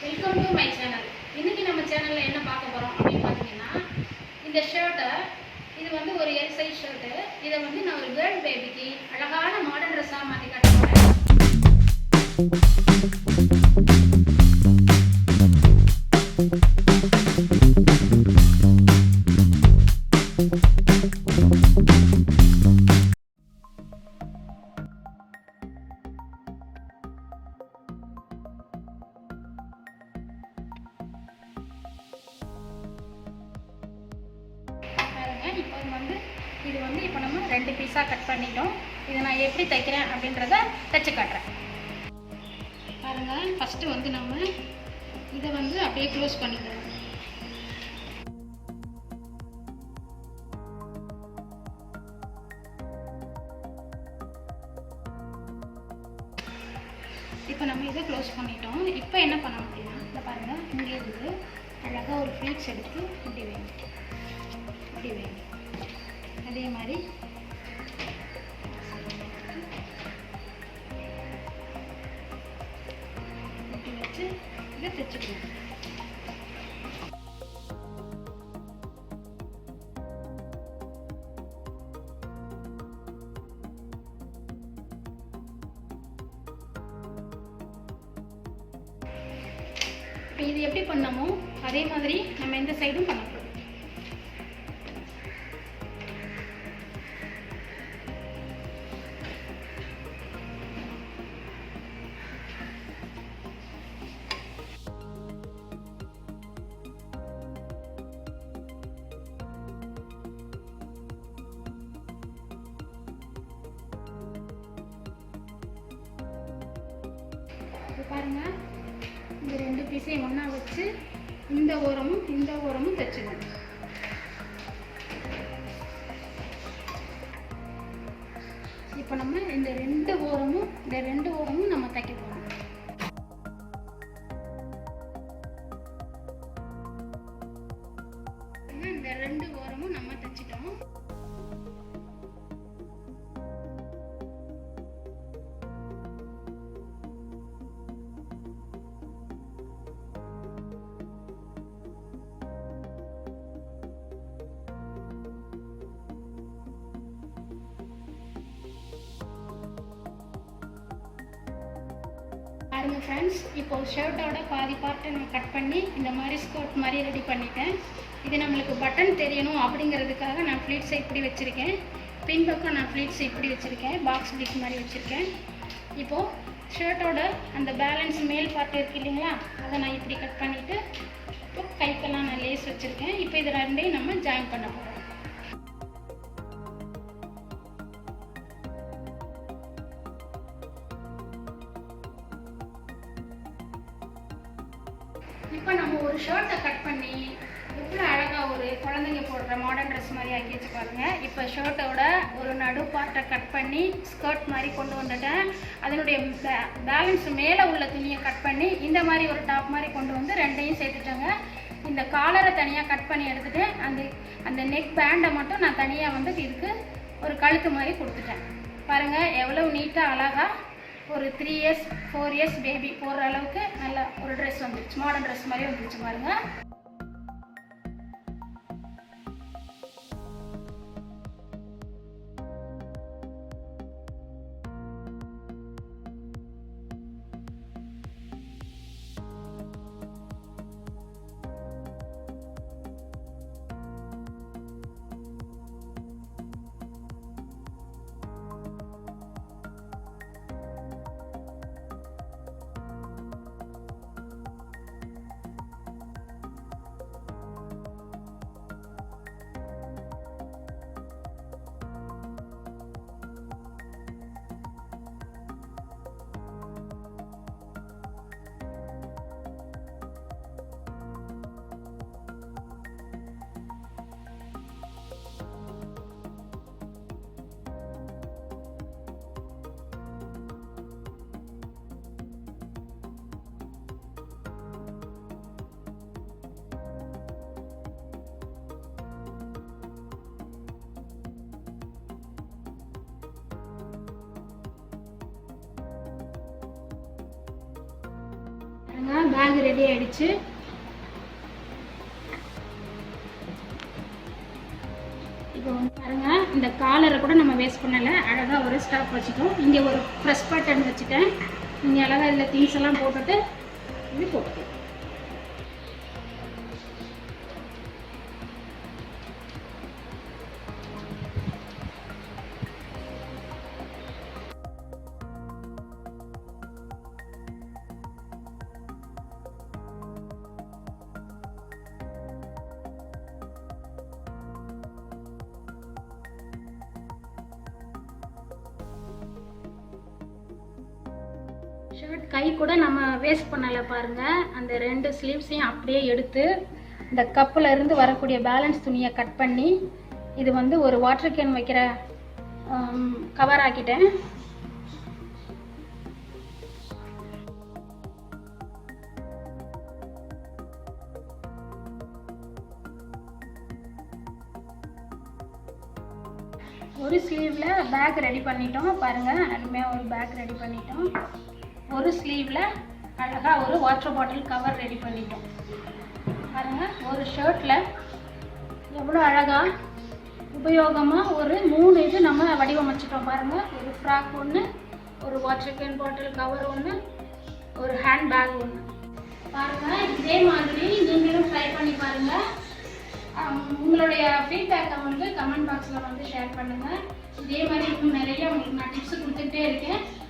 Welcome to my channel இன்றைக்கி நம்ம சேனலில் என்ன பார்க்க போகிறோம் அப்படின்னு பார்த்தீங்கன்னா இந்த ஷர்ட்டை இது வந்து ஒரு எல் சைஸ் ஷர்ட்டு இதை வந்து நான் ஒரு கேர்ள் பேபிக்கு அழகான மாடர்ன் ட்ரெஸ்ஸாக மாற்றி காட்ட இது வந்து இப்போ நம்ம ரெண்டு பீஸாக கட் பண்ணிட்டோம். இதை நான் எப்படி தைக்கிறேன் அப்படின்றத தைச்சு காட்டுறேன். பாருங்கள் ஃபஸ்ட்டு வந்து நம்ம இதை வந்து அப்படியே க்ளோஸ் பண்ணிக்கிறோம் இப்போ நம்ம இதை க்ளோஸ் பண்ணிட்டோம். இப்போ என்ன பண்ண முடியும்னா இந்த பாருங்கள் இங்கே இருந்து அழகாக ஒரு ஃப்ளீட்ஸ் எடுத்து இப்படி வேணும். இப்படி வைங்க அதே மாதிரி. வச்சு இதை தைச்சுக்கணும் இப்போ இது எப்படி பண்ணமோ அதே மாதிரி நம்ம இந்த சைடும் பண்ணலாம். பாருங்கள் பாருங்க. இந்த ரெண்டு பீஸையும் ஒன்றா வச்சு இந்த ஓரமும் இந்த ஓரமும் தைச்சிடும் இப்போ நம்ம இந்த ரெண்டு ஓரமும் இந்த ரெண்டு ஓரமும் நம்ம தைக்க போகிறோம் பாருங்கள் ஃப்ரெண்ட்ஸ் இப்போ ஷர்ட்டோட பாதி பார்ட்டை நான் கட் பண்ணி இந்த மாதிரி ஸ்கர்ட் மாதிரி ரெடி பண்ணிட்டேன். இது நம்மளுக்கு பட்டன் தெரியணும் அப்படிங்கிறதுக்காக நான் ஃப்ளீட்ஸை இப்படி வச்சுருக்கேன். பின்பக்கம் நான் ஃப்ளீட்ஸ் இப்படி வச்சுருக்கேன். பாக்ஸ் பீஸ் மாதிரி வச்சுருக்கேன். இப்போது ஷர்ட்டோட அந்த பேலன்ஸ் மேல் பார்ட் இருக்கு இல்லைங்களா? அதை நான் இப்படி கட் பண்ணிவிட்டு இப்போ கைக்கெல்லாம் நான் லேஸ் வச்சுருக்கேன். இப்போ இது ரெண்டையும் நம்ம ஜாயின் பண்ண போகிறோம் இப்போ நம்ம ஒரு ஷர்ட்டை கட் பண்ணி எவ்வளோ அழகாக ஒரு குழந்தைங்க போடுற மாடர்ன் ட்ரெஸ் மாதிரி ஆக்கி வச்சு பாருங்கள் இப்போ ஷர்ட்டோட ஒரு நடு பார்ட்டை கட் பண்ணி ஸ்கர்ட் மாதிரி கொண்டு வந்துட்டேன். அதனுடைய பேலன்ஸ் மேலே உள்ள துணியை கட் பண்ணி இந்த மாதிரி ஒரு டாப் மாதிரி கொண்டு வந்து ரெண்டையும் சேர்த்துட்டேங்க. இந்த காலரை தனியாக கட் பண்ணி எடுத்துகிட்டு அந்த அந்த நெக் பேண்டை மட்டும் நான் தனியாக வந்து இதுக்கு ஒரு கழுத்து மாதிரி கொடுத்துட்டேன். பாருங்கள் எவ்வளோ நீட்டாக அழகாக ஒரு three years four years baby போடுற அளவுக்கு நல்லா ஒரு ட்ரெஸ் வந்துருச்சு. மாடர்ன் ட்ரெஸ் மாதிரி வந்துருச்சு பாருங்கள் பேக் ரெடி ஆயிடுச்சு. இப்போ வந்து பாருங்க இந்த காலரை கூட நம்ம வேஸ்ட் பண்ணலை. அழகாக ஒரு ஸ்டாப் வச்சுட்டோம். இங்கே ஒரு ப்ரெஸ் பட்டன் வச்சுட்டேன். இங்கே அழகாக இதில் திங்ஸ் எல்லாம் போட்டுட்டு இது போட்டுக்கலாம். ஷர்ட் கை கூட நம்ம வேஸ்ட் பண்ணலை பாருங்க. அந்த ரெண்டு ஸ்லீவ்ஸையும் அப்படியே எடுத்து இந்த கப்பில் இருந்து வரக்கூடிய பேலன்ஸ் துணியை கட் பண்ணி இது வந்து ஒரு வாட்டர் கேன் வைக்கிற கவர் ஆக்கிட்டேன். ஒரு ஸ்லீவில் பேக் ரெடி பண்ணிட்டோம். பாருங்கள் அருமையாக ஒரு பேக் ரெடி பண்ணிட்டோம். ஒரு ஸ்லீவில் அழகாக ஒரு வாட்டர் பாட்டில் கவர் ரெடி பண்ணிட்டோம். பாருங்கள் ஒரு ஷர்ட்டில் எவ்வளோ அழகாக உபயோகமாக ஒரு மூணு இது நம்ம வடிவமைச்சிட்டோம். பாருங்கள் ஒரு ஃப்ராக் ஒன்று ஒரு வாட்டர் கேன் பாட்டில் கவர் ஒன்று ஒரு ஹேண்ட் பேக் ஒன்று பாருங்கள் இதே மாதிரி நீங்களும் ட்ரை பண்ணி பாருங்கள் உங்களுடைய ஃபீட்பேக்கை வந்து கமெண்ட் பாக்ஸில் வந்து ஷேர் பண்ணுங்கள் இதே மாதிரி இன்னும் நிறைய உங்களுக்கு நான் டிப்ஸ் கொடுத்துட்டே இருக்கேன்.